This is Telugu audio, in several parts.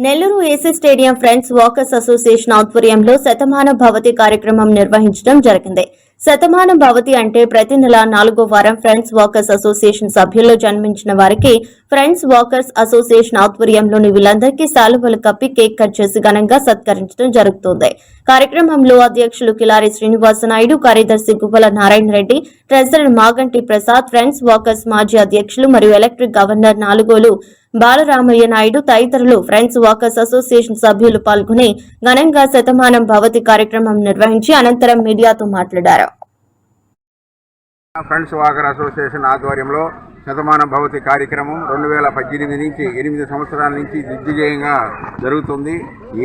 Nellore AC stadium friends walkers association ఆధ్వర్యంలో శతమాన భవతి కార్యక్రమం నిర్వహించడం జరిగింది. శతమానం భవతి అంటే ప్రతి నెల నాలుగో వారం ఫ్రెండ్స్ వాకర్స్ అసోసియేషన్ సభ్యుల్లో జన్మించిన వారికి ఫ్రెండ్స్ వాకర్స్ అసోసియేషన్ ఆధ్వర్యంలోని వీళ్ళందరికీ శాలువలు కప్పి కేక్ కట్ చేసి ఘనంగా సత్కరించడం జరుగుతుంది. కార్యక్రమంలో అధ్యక్షులు కిలారి శ్రీనివాసనాయుడు కార్యదర్శి Gubbala Narayana Reddy treasurer Maganti Prasad friends walkers మాజీ అధ్యక్షులు మరియు ఎలక్ట్రిక్ గవర్నర్ నాలుగోలు బాలరామయ్య నాయుడు తదితరులు ఫ్రెండ్స్ వాకర్స్ అసోసియేషన్ సభ్యులు పాల్గొని ఘనంగా శతమానం భవతి కార్యక్రమం నిర్వహించి అనంతరం మీడియాతో మాట్లాడారు. ఫ్రెండ్స్ వాకర్ అసోసియేషన్ ఆధ్వర్యంలో శతమానం భవతి కార్యక్రమం రెండు వేల పద్దెనిమిది నుంచి ఎనిమిది సంవత్సరాల నుంచి దిగ్విజయంగా జరుగుతుంది.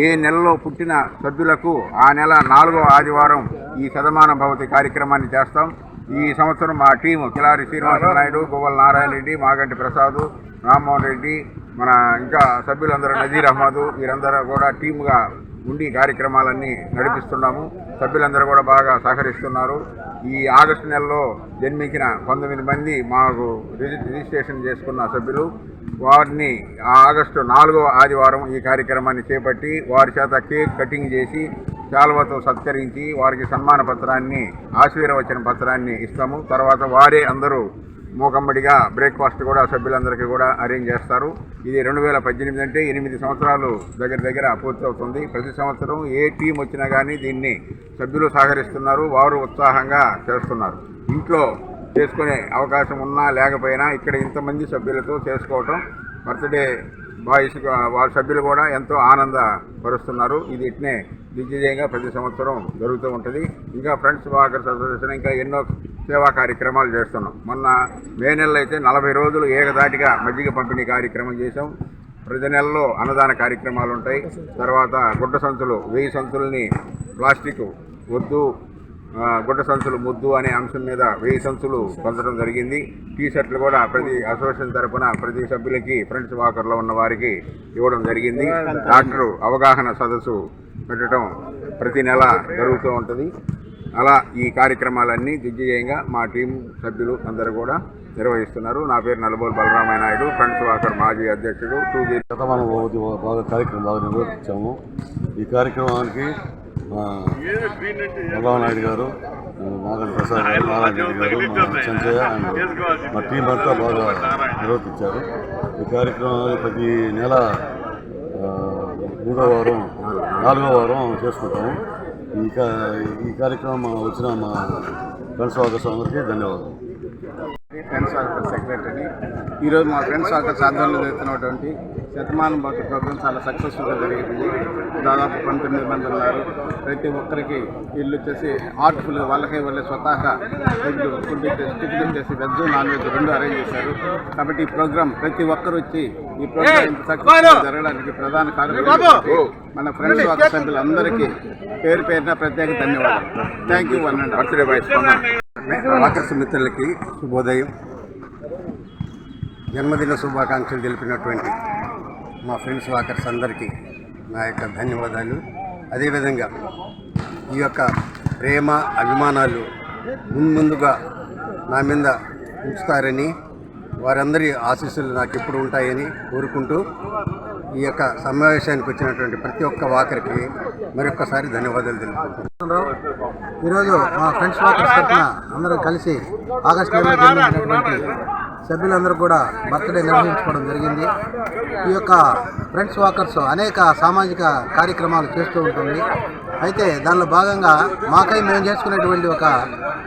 ఏ నెలలో పుట్టిన సభ్యులకు ఆ నెల నాలుగో ఆదివారం ఈ శతమాన భవతి కార్యక్రమాన్ని చేస్తాం. ఈ సంవత్సరం మా టీము కిలారి శ్రీనివాస నాయుడు గువ్వల నారాయణ రెడ్డి మాగంటి ప్రసాద్ రామ్మోహన్ రెడ్డి మన ఇంకా సభ్యులందరూ నజీర్ అహ్మద్ వీరందరూ కూడా టీముగా ఉండి కార్యక్రమాలన్నీ నడిపిస్తున్నాము. సభ్యులందరూ కూడా బాగా సహకరిస్తున్నారు. ఈ ఆగస్టు నెలలో జన్మించిన పంతొమ్మిది మంది మాకు రిజి- రిజిస్ట్రేషన్ చేసుకున్న సభ్యులు. వారిని ఆ ఆగస్టు నాలుగో ఆదివారం ఈ కార్యక్రమాన్ని చేపట్టి వారి చేత కేక్ కటింగ్ చేసి శాలువతో సత్కరించి వారికి సన్మాన పత్రాన్ని ఆశీర్వచన పత్రాన్ని ఇస్తాము. తర్వాత వారే అందరూ మూకమ్మడిగా బ్రేక్ఫాస్ట్ కూడా సభ్యులందరికీ కూడా అరేంజ్ చేస్తారు. ఇది రెండు వేల పద్దెనిమిది అంటే ఎనిమిది సంవత్సరాలు దగ్గర దగ్గర పూర్తవుతుంది. ప్రతి సంవత్సరం ఏ టీం వచ్చినా కానీ దీన్ని సభ్యులు సహకరిస్తున్నారు వారు ఉత్సాహంగా చేస్తున్నారు. ఇంట్లో చేసుకునే అవకాశం ఉన్నా లేకపోయినా ఇక్కడ ఇంతమంది సభ్యులతో చేసుకోవటం బర్త్డే బాయ్స్ వారి సభ్యులు కూడా ఎంతో ఆనందపరుస్తున్నారు. ఇది ఇట్నే దిగ్విజయంగా ప్రతి సంవత్సరం జరుగుతూ ఉంటుంది. ఇంకా ఫ్రెండ్స్ వాకర్స్ అసోసియేషన్ ఇంకా ఎన్నో సేవా కార్యక్రమాలు చేస్తున్నాం. మొన్న మే నెలలో అయితే నలభై రోజులు ఏకదాటిగా మజ్జిగ పంపిణీ కార్యక్రమం చేసాం ప్రతి నెలలో అన్నదాన కార్యక్రమాలు ఉంటాయి. తర్వాత గుడ్డ సంచులు వెయ్యి సంచుల్ని ప్లాస్టిక్ వద్దు గుడ్డ సంచులు ముద్దు అనే అంశం మీద వెయ్యి సంచులు పొందడం జరిగింది. టీ షర్ట్లు కూడా ప్రతి అసోసియేషన్ తరపున ప్రతి సభ్యులకి ఫ్రెండ్స్ వాకర్లో ఉన్న వారికి ఇవ్వడం జరిగింది. డాక్టర్ అవగాహన సదస్సు పెట్టడం ప్రతి నెల జరుగుతూ ఉంటుంది. అలా ఈ కార్యక్రమాలన్నీ దిగ్విజయంగా మా టీం సభ్యులు అందరూ కూడా నిర్వహిస్తున్నారు. నా పేరు నలుబోలు బలరామయ్య నాయుడు. ఫ్రెండ్స్ వాకర్ మాజీ అధ్యక్షుడు టూ జీ శతమానం కార్యక్రమం బాగా నిర్వహించాము ఈ కార్యక్రమానికి చంద్రబాబు నాయుడు గారు మాగన్ ప్రసాద్ గారు నారాయణ గారు మా అండ్ మా టీం అంతా బాగా నిర్వర్తించారు. ఈ కార్యక్రమాన్ని ప్రతి నెల మూడో వారం నాలుగో వారం చేసుకుంటాము. ఈ ఈ కార్యక్రమం వచ్చిన మా ఫ్రెండ్స్ వాకర్స్ అందరికీ ధన్యవాదాలు. Friends walker secretary. ఈరోజు మా ఫ్రెండ్స్ వాకర్స్ ఆధ్వర్యంలో జరుగుతున్నటువంటి శతమానం భక్తి ప్రోగ్రామ్ చాలా సక్సెస్ఫుల్గా జరిగింది. దాదాపు పంతొమ్మిది మంది ఉన్నారు. ప్రతి ఒక్కరికి వీళ్ళు వచ్చేసి ఆర్ట్ఫుల్ వాళ్ళకే వాళ్ళే స్వతహాగా ఫుడ్ టిఫిన్ వచ్చేసి వెజ్ నాన్ వెజ్ రెండు అరేంజ్ చేశారు. కాబట్టి ఈ ప్రోగ్రామ్ ప్రతి ఒక్కరు వచ్చి ఈ ప్రోగ్రామ్ సక్సెస్ఫుల్ జరగడానికి ప్రధాన కార్యక్రమం మన ఫ్రెండ్స్ వాకర్ సభ్యులందరికీ పేరు పేరున ప్రత్యేక ధన్యవాదాలు. Thank you one and birthday మిత్రులకి శుభోదయం. జన్మదిన శుభాకాంక్షలు తెలిపినటువంటి మా ఫ్రెండ్స్ వాకర్స్ అందరికీ నా యొక్క ధన్యవాదాలు. అదేవిధంగా ఈ యొక్క ప్రేమ అభిమానాలు మున్ముందుగా నా మీద ఉంచుతారని వారందరి ఆశీస్సులు నాకు ఎప్పుడు ఉంటాయని కోరుకుంటూ ఈ యొక్క సమావేశానికి వచ్చినటువంటి ప్రతి ఒక్క వాకరికి మరొక్కసారి ధన్యవాదాలు తెలుపుతున్నాను ఈరోజు మా ఫ్రెండ్స్ వాకర్స్ తరఫున అందరూ కలిసి ఆగస్టు నెలలో జన్మించినటువంటి సభ్యులందరూ కూడా బర్త్డే నిర్వహించుకోవడం జరిగింది. ఈ యొక్క ఫ్రెండ్స్ వాకర్స్ అనేక సామాజిక కార్యక్రమాలు చేస్తూ ఉంటుంది. అయితే దానిలో భాగంగా మాకై మేము చేసుకునేటువంటి ఒక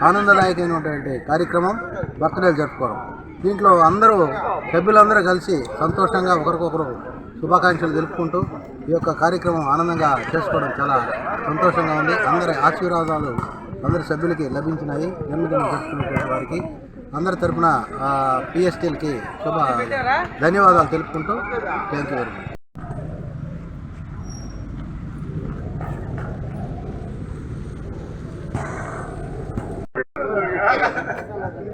ఆనందదాయకమైనటువంటి కార్యక్రమం బర్త్డేలు జరుపుకోవడం. దీంట్లో అందరూ సభ్యులందరూ కలిసి సంతోషంగా ఒకరికొకరు శుభాకాంక్షలు తెలుపుకుంటూ ఈ యొక్క కార్యక్రమం ఆనందంగా చేసుకోవడం చాలా సంతోషంగా ఉంది. అందరి ఆశీర్వాదాలు అందరి సభ్యులకి లభించినాయి. జన్మదినం జరుపుకున్నటువంటి వారికి అందరి తరఫున పిఎస్టీలకి శుభ ధన్యవాదాలు తెలుపుకుంటూ థ్యాంక్ యూ వెరీ మచ్.